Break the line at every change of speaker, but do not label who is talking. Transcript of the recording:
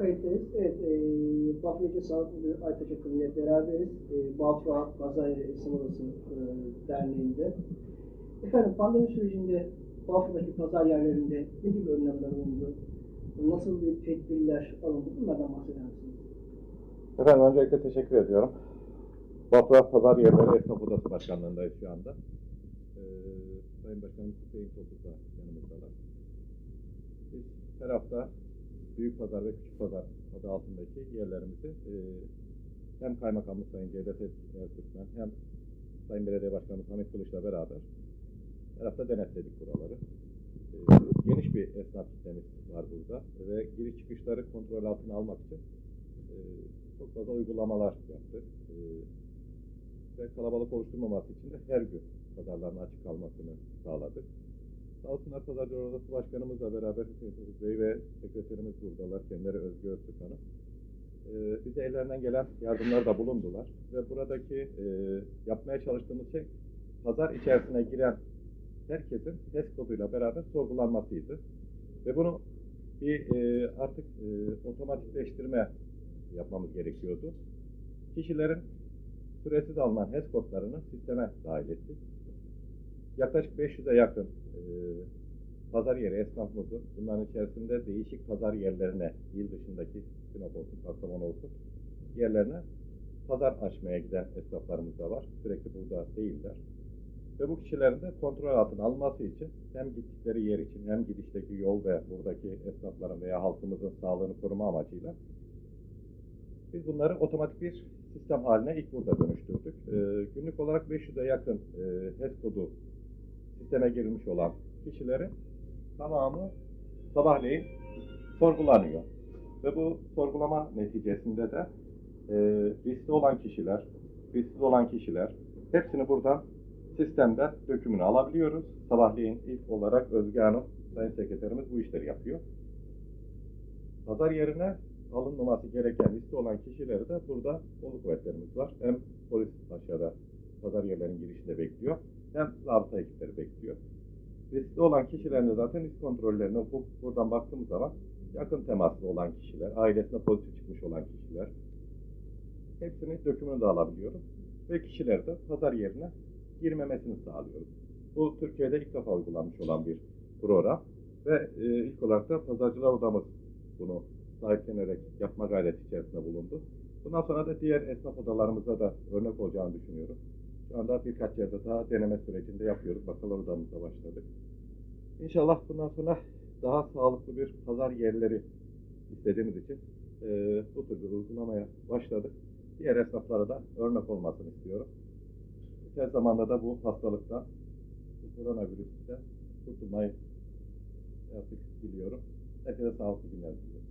kayıttayız. Evet, e, Bafracı Sağlık Müdürü Aytaç Akın ile beraberiz. E, Bafra Pazarı Esnaf Odası e, Derneği'nde. Efendim pandemi sürecinde Bafra'daki pazar yerlerinde ne gibi önlemler alındı? Nasıl bir tedbirler alındı? Bunlardan bahseder misiniz?
Efendim öncelikle teşekkür ediyorum. Bafra Pazar Yerleri Esnaf Odası Başkanlığındayız şu anda. Ee, Sayın Başkanım Hüseyin Topuz da yanımızdalar. Biz her hafta Büyük Pazar ve Küçük Pazar adı altındaki yerlerimizi e, hem Kaymakamımız Sayın Cevdet Ertürkmen hem Sayın Belediye Başkanımız Hamit Kılıç'la beraber her hafta denetledik buraları. E, geniş bir esnaf kitlemiz var burada ve giriş çıkışları kontrol altına almak için e, çok fazla uygulamalar yaptık. E, ve kalabalık oluşturmaması için de her gün pazarların açık kalmasını sağladık. Olsunlar Pazarcılar Odası Başkanımızla beraber Hüseyin Topuz Bey ve sekreterimiz buradalar. Kendileri Özgür Öztürk Hanım. E, bize ellerinden gelen yardımlar da bulundular. Ve buradaki e, yapmaya çalıştığımız şey pazar içerisine giren herkesin HES koduyla beraber sorgulanmasıydı. Ve bunu bir e, artık e, otomatikleştirme yapmamız gerekiyordu. Kişilerin süresiz alınan HES kodlarını sisteme dahil ettik. Yaklaşık 500'e yakın e, pazar yeri esnafımızın bunların içerisinde değişik pazar yerlerine, il dışındaki Sinop olsun, Kastamonu olsun yerlerine pazar açmaya giden esnaflarımız da var. Sürekli burada değiller. Ve bu kişilerin de kontrol altına alınması için hem gittikleri yer için hem gidişteki yol ve buradaki esnafların veya halkımızın sağlığını koruma amacıyla biz bunları otomatik bir sistem haline ilk burada dönüştürdük. Ee, günlük olarak 500'e yakın e, HES kodu sisteme girilmiş olan kişilerin tamamı sabahleyin sorgulanıyor. Ve bu sorgulama neticesinde de e, riskli olan kişiler, risksiz olan kişiler hepsini buradan sistemden dökümünü alabiliyoruz. Sabahleyin ilk olarak Özge Hanım, Sayın Sekreterimiz bu işleri yapıyor. Pazar yerine alınmaması gereken liste olan kişileri de burada kolu kuvvetlerimiz var. Hem polis Riskli olan kişilerin de zaten risk kontrollerine bu, buradan baktığımız zaman yakın temaslı olan kişiler, ailesine pozitif çıkmış olan kişiler, hepsini dökümünü de alabiliyoruz. Ve kişiler de pazar yerine girmemesini sağlıyoruz. Bu Türkiye'de ilk defa uygulanmış olan bir program ve e, ilk olarak da Pazarcılar Odamız bunu sahiplenerek yapma gayreti içerisinde bulundu. Bundan sonra da diğer esnaf odalarımıza da örnek olacağını düşünüyorum. Şu anda birkaç yerde daha deneme sürecinde yapıyoruz. Bakalım odamızda başladık. İnşallah bundan sonra daha sağlıklı bir pazar yerleri istediğimiz için e, bu tür bir uygulamaya başladık. Diğer esnaflara da örnek olmasını istiyorum. Tez zamanda da bu hastalıktan, bu koronavirüsten kurtulmayı artık diliyorum. Herkese sağlıklı günler diliyorum.